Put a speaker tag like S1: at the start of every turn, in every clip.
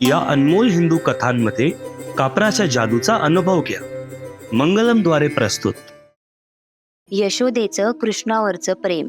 S1: या अनमोल हिंदू कथांमध्ये कापराच्या जादूचा अनुभव घ्या. मंगलमद्वारे प्रस्तुत.
S2: यशोदेचं कृष्णावरचं प्रेम.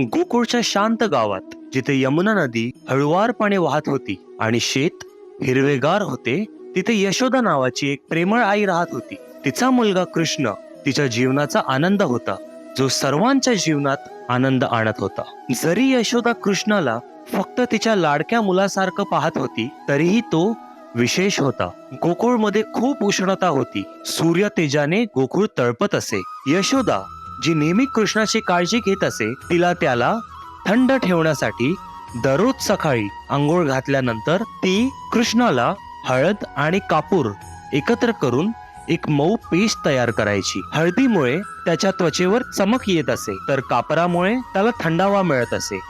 S1: गोकुळच्या शांत गावात जिथे यमुना नदी हळुवारपणे वाहत होती आणि शेत हिरवेगार होते तिथे यशोदा नावाची एक प्रेमळ आई राहत होती. तिचा मुलगा कृष्ण तिच्या जीवनाचा आनंद होता. जो सर्वांच्या जीवनात आनंद आणत होता. जरी यशोदा कृष्णाला फक्त तिच्या लाडक्या मुलासारखं पाहत होती तरीही तो विशेष होता. गोकुळमध्ये खूप उष्णता होती. सूर्य तेजाने गोकुळ तळपत असे. यशोदा जी नेहमी कृष्णाची काळजी घेत असे तिला त्याला थंड ठेवण्यासाठी दररोज सकाळी आंघोळ घातल्यानंतर ती कृष्णाला हळद आणि कापूर एकत्र करून एक मऊ पेस्ट तयार करायची. हळदीमुळे त्याच्या त्वचेवर चमक येत असे. तर कापरामुळे त्याला थंडावा मिळत असे.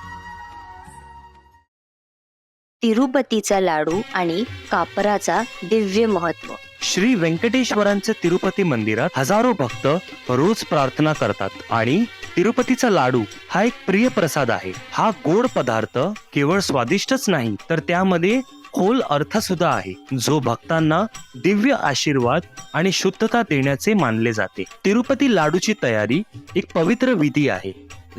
S2: तिरुपतीचा लाडू आणि कापराचा दिव्य महत्त्व
S1: श्री व्यंकटेश्वरांच्या तिरुपती मंदिरात हजारो भक्त रोज प्रार्थना करतात. आणि तिरुपतीचा लाडू हा एक प्रिय प्रसाद आहे. हा गोड पदार्थ केवळ स्वादिष्टच नाही तर त्यामध्ये खोल अर्थ सुद्धा आहे जो भक्तांना दिव्य आशीर्वाद आणि शुद्धता देण्याचे मानले जाते. तिरुपती लाडूची तयारी एक पवित्र विधी आहे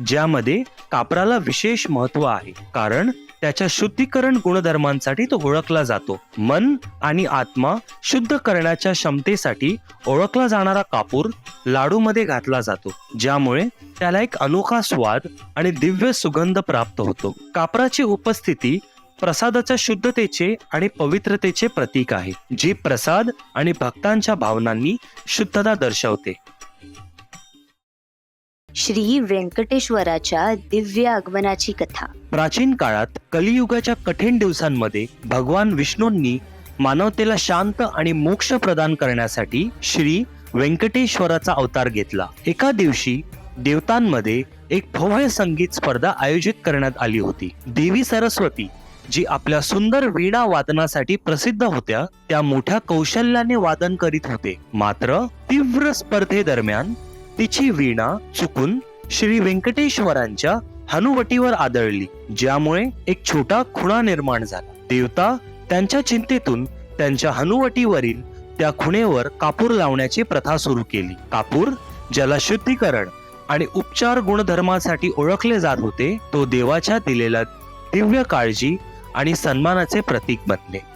S1: ज्यामध्ये कापराला विशेष महत्त्व आहे कारण त्याच्या शुद्धीकरण गुणधर्मांसाठी तो ओळखला जातो. मन आणि आत्मा शुद्ध करण्याच्या क्षमतेसाठी ओळखला जाणारा कापूर लाडूमध्ये घातला जातो ज्यामुळे त्याला एक अनोखा स्वाद आणि दिव्य सुगंध प्राप्त होतो. कापराची उपस्थिती प्रसादाच्या शुद्धतेचे आणि पवित्रतेचे प्रतीक आहे जी प्रसाद आणि भक्तांच्या भावनांनी शुद्धता दर्शवते.
S2: श्री व्यंकटेश्वराच्या दिव्य आगमनाची कथा.
S1: प्राचीन काळात कलियुगाच्या कठीण दिवसांमध्ये भगवान विष्णूंनी मानवतेला शांत आणि मोक्ष प्रदान करण्यासाठी श्री व्यंकटेश्वराचा अवतार घेतला. एका दिवशी देवतांमध्ये एक भव्य संगीत स्पर्धा आयोजित करण्यात आली होती. देवी सरस्वती जी आपल्या सुंदर वीणा वादनासाठी प्रसिद्ध होत्या त्या मोठ्या कौशल्याने वादन करीत होते. मात्र तीव्र स्पर्धेदरम्यान तिची वीणा चुकून श्री व्यंकटेश्वरांच्या हनुवटीवर आदळली ज्यामुळे एक छोटा खुणा निर्माण झाला. देवता त्यांच्या चिंतेतून त्यांच्या हनुवटीवरील त्या खुणेवर कापूर लावण्याची प्रथा सुरू केली. कापूर ज्याला शुद्धीकरण आणि उपचार गुणधर्मासाठी ओळखले जात होते तो देवाच्या दिलेला दिव्य काळजी आणि सन्मानाचे प्रतीक बनले.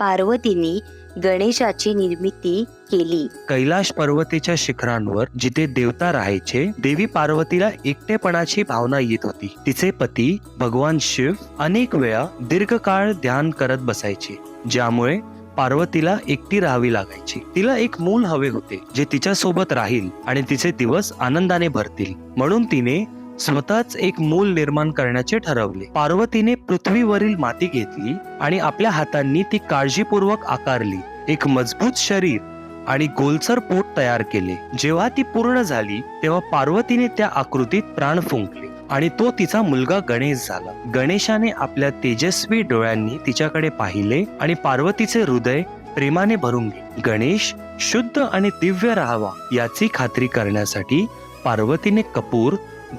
S2: पार्वतीने गणेशाची निर्मिती केली.
S1: कैलाश पर्वतीच्या शिखरांवर जिथे देवता राहायचे देवी पार्वतीला एकटेपणाची भावना येत होती. तिचे पती भगवान शिव अनेक वेळा दीर्घकाळ ध्यान करत बसायचे ज्यामुळे पार्वतीला एकटी राहावी लागायची. तिला एक मूल हवे होते जे तिच्या सोबत राहील आणि तिचे दिवस आनंदाने भरतील. म्हणून तिने स्वतःच एक मूल निर्माण करण्याचे ठरवले. पार्वतीने पृथ्वीवरील माती घेतली आणि आपल्या हातांनी ती काळजीपूर्वक आकारली. एक मजबूत शरीर आणि गोलसर पोट तयार केले. जेव्हा ती पूर्ण झाली तेव्हा पार्वतीने त्या आकृतीत प्राण फुंकले आणि तो तिचा मुलगा गणेश झाला. गणेशाने आपल्या तेजस्वी डोळ्यांनी तिच्याकडे पाहिले आणि पार्वतीचे हृदय प्रेमाने भरून गणेश शुद्ध आणि दिव्य राहावा याची खात्री करण्यासाठी पार्वतीने कपूर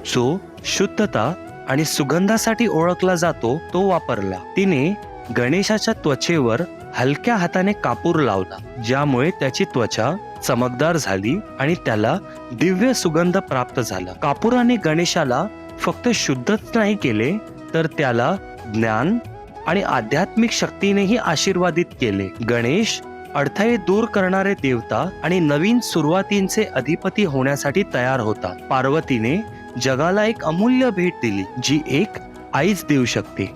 S1: जो शुद्धता आणि सुगंधासाठी ओळखला जातो तो वापरला. तिने गणेशाच्या त्वचेवर हलक्या हाताने कापूर लावला ज्यामुळे त्याची त्वचा चमकदार झाली आणि त्याला दिव्य सुगंध प्राप्त झाला. कापुराने गणेशाला फक्त शुद्धच नाही केले तर त्याला ज्ञान आणि आध्यात्मिक शक्तीनेही आशीर्वादित केले. गणेश अडथळे दूर करणारे देवता आणि नवीन सुरुवातींचे अधिपती होण्यासाठी तयार होता. पार्वतीने जगाला एक अमूल्य भेट दिली जी एक आईच देऊ शकते.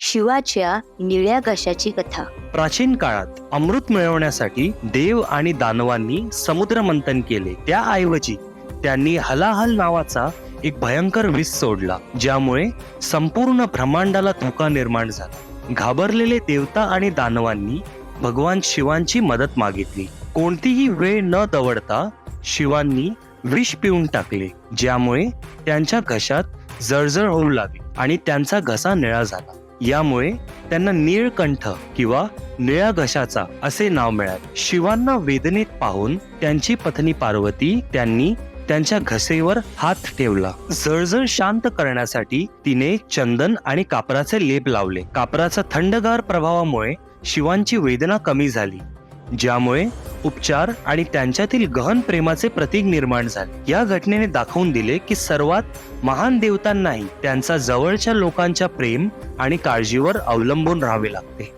S2: शिवाच्या निळ्या घशाची कथा.
S1: प्राचीन काळात अमृत मिळवण्यासाठी देव आणि दानवांनी समुद्र मंथन केले. त्याऐवजी त्यांनी हलाहल नावाचा एक भयंकर विष सोडला ज्यामुळे संपूर्ण ब्रह्मांडाला धोका निर्माण झाला. घाबरलेले देवता आणि दानवांनी भगवान शिवांची मदत मागितली. कोणतीही वेळ न दवडता शिवांनी विष पिऊन टाकले ज्यामुळे त्यांच्या घशात जळजळ होऊ लागली आणि त्यांचा घसा निळा झाला. यामुळे त्यांना नीळकंठ किंवा निळ्या घशाचा असे नाव मिळाले. शिवांना वेदनेत पाहून त्यांची पत्नी पार्वती त्यांनी त्यांच्या घसेवर हात ठेवला. जळजळ शांत करण्यासाठी तिने चंदन आणि कापराचे लेप लावले. कापराचा थंडगार प्रभावामुळे शिवांची वेदना कमी झाली ज्यामुळे उपचार आणि त्यांच्यातील गहन प्रेमाचे प्रतीक निर्माण झाले. या घटनेने दाखवून दिले की सर्वात महान देवतांनाही त्यांचा जवळच्या लोकांच्या प्रेम आणि काळजीवर अवलंबून राहावे लागते.